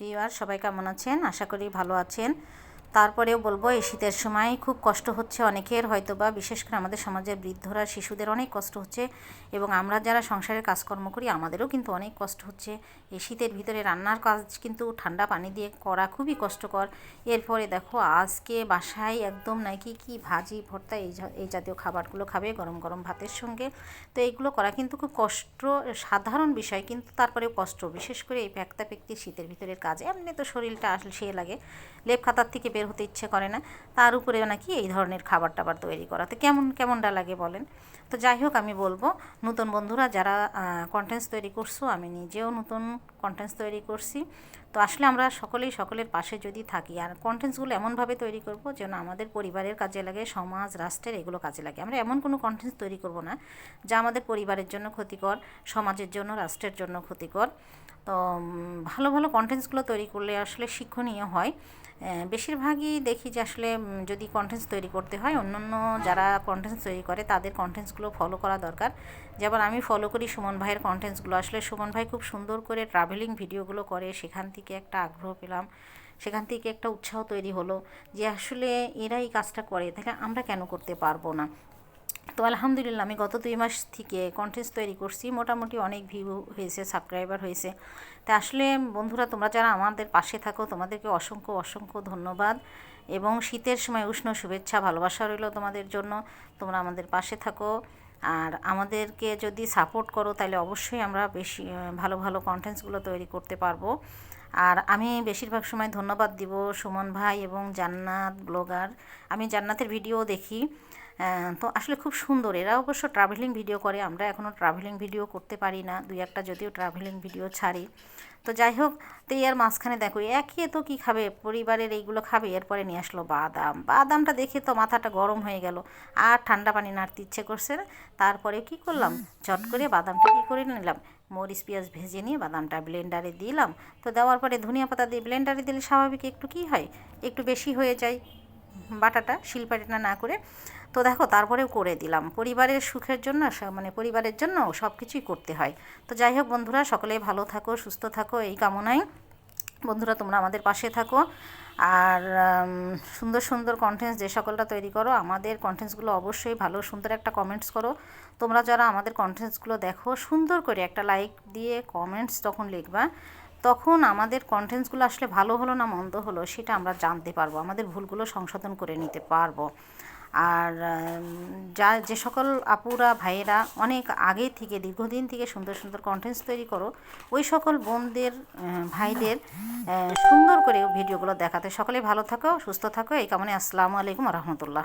Viewer সবাই কেমন আছেন? আশা করি ভালো আছেন। তারপরেও বলব, এই শীতের সময় খুব কষ্ট হচ্ছে অনেকের হয়তো বা বিশেষ করে আমাদের সমাজের বৃদ্ধরা, শিশুদের অনেক কষ্ট হচ্ছে এবং আমরা যারা সংসারের কাজকর্ম করি, আমাদেরও কিন্তু অনেক কষ্ট হচ্ছে। এই শীতের ভিতরে রান্নার কাজ কিন্তু ঠান্ডা পানি দিয়ে করা খুবই কষ্টকর। এরপরে দেখো, আজকে বাসায় একদম নাকি কি ভাজি, ভর্তা, এই এই জাতীয় খাবারগুলো খাবে গরম গরম ভাতের সঙ্গে। তো এইগুলো করা কিন্তু খুব কষ্ট, সাধারণ বিষয় কিন্তু তারপরেও কষ্ট। বিশেষ করে এই প্যাকতা প্যাকতি শীতের ভিতরের কাজ, এমনি তো শরীরটা আসলে সে লাগে। লেপ খাতার থেকে বের হতে ইচ্ছে করে না। তার উপরেও নাকি এই ধরনের খাবার টাবার তৈরি করা। তো কেমন, কেমনটা লাগে বলেন? তো যাই হোক, আমি বলব, নতুন বন্ধুরা যারা কন্টেন্টস তৈরি করছ, আমি নিজেও নতুন কন্টেন্টস তৈরি করছি। তো আসলে আমরা সকলেই সকলের পাশে যদি থাকি, আর কন্টেন্টসগুলো এমনভাবে তৈরি করব যেন আমাদের পরিবারের কাজে লাগে, সমাজ, রাষ্ট্রের এগুলো কাজে লাগে। আমরা এমন কোনো কন্টেন্টস তৈরি করব না যা আমাদের পরিবারের জন্য ক্ষতিকর, সমাজের জন্য, রাষ্ট্রের জন্য ক্ষতিকর। তো ভালো ভালো কন্টেন্টসগুলো তৈরি করলে আসলে শিক্ষণীয় হয়। বেশিরভাগই দেখি যে আসলে যদি কন্টেন্টস তৈরি করতে হয়, অন্যান্য যারা কন্টেন্টস তৈরি করে, তাদের কন্টেন্টসগুলো ফলো করা দরকার। যেমন আমি ফলো করি সুমন ভাইয়ের কন্টেন্টসগুলো আসলে সুমন ভাই খুব সুন্দর করে ট্রাভেলিং ভিডিওগুলো করে, সেখান থেকে একটা আগ্রহ পেলাম। সেখান থেকে একটা উৎসাহ তৈরি হলো যে আসলে এরা এই কাজটা করে, তাহলে আমরা কেন করতে পারব না? তো আলহামদুলিল্লাহ, আমি গত দুই মাস থেকে কন্টেন্টস তৈরি করছি। মোটামুটি অনেক ভিউ হয়েছে সাবস্ক্রাইবার হয়েছে। তা আসলে বন্ধুরা, তোমরা যারা আমাদের পাশে থাকো, তোমাদেরকে অসংখ্য অসংখ্য ধন্যবাদ। এবং শীতের সময় উষ্ণ শুভেচ্ছা, ভালোবাসা রইল তোমাদের জন্য। তোমরা আমাদের পাশে থাকো। আর আমাদেরকে যদি সাপোর্ট করো, তাহলে অবশ্যই আমরা বেশি, ভালো ভালো কন্টেন্টসগুলো তৈরি করতে পারব। আর আমি বেশিরভাগ সময় ধন্যবাদ দিব সুমন ভাই এবং জান্নাত ব্লগার। আমি জান্নাতের ভিডিও দেখি তো আসলে খুব সুন্দর। এরা অবশ্য ট্রাভেলিং ভিডিও করে, আমরা এখনও ট্রাভেলিং ভিডিও করতে পারি না, দুই একটা যদিও ট্রাভেলিং ভিডিও ছাড়ি। তো যাই হোক, তো এর মাঝখানে দেখো, একে তো কি খাবে? পরিবারের এইগুলো খাবে, এরপরে নিয়ে আসলো বাদাম। বাদামটা দেখে তো মাথাটা গরম হয়ে গেল, আর ঠান্ডা পানি নাড়তে ইচ্ছে করছে তারপরে কি করলাম? চট করে বাদামটা কী করে নিলাম? মরিচ, পেঁয়াজ ভেজে নিয়ে বাদামটা ব্লেন্ডারে দিলাম। তো দেওয়ার পরে ধনিয়া পাতা দিয়ে ব্লেন্ডারে দিলে স্বাভাবিক একটু কি হয়? একটু বেশি হয়ে যায় বাটাটা শিলপাটিটা না করে। তো দেখো, তারপরেও করে দিলাম। পরিবারের সুখের জন্য মানে পরিবারের জন্য সব কিছুই করতে হয়। তো যাই হোক বন্ধুরা সকলে ভালো থাকো, সুস্থ থাকো, এই কামনায় বন্ধুরা, তোমরা আমাদের পাশে থাকো। আর সুন্দর সুন্দর কন্টেন্টস যে সকলটা তৈরি করো, আমাদের কন্টেন্টসগুলো অবশ্যই ভালো, সুন্দর একটা কমেন্টস করো। তোমরা যারা আমাদের কন্টেন্টসগুলো দেখো, সুন্দর করে একটা লাইক দিয়ে কমেন্টস তখন লিখবা, তখন আমাদের কন্টেন্টসগুলো আসলে ভালো হলো না মন্দ হলো, সেটা আমরা জানতে পারব, আমাদের ভুলগুলো সংশোধন করে নিতে পারব। আর যা, যে সকল আপুরা, ভাইয়েরা অনেক আগে থেকে, দীর্ঘদিন থেকে সুন্দর সুন্দর কন্টেন্টস তৈরি করো, ওই সকল বোনদের ভাইদের সুন্দর করে ভিডিওগুলো দেখাতে সকলে ভালো থাকো, সুস্থ থাকো। এই কামনে আসসালামু আলাইকুম রহমতুল্লাহ।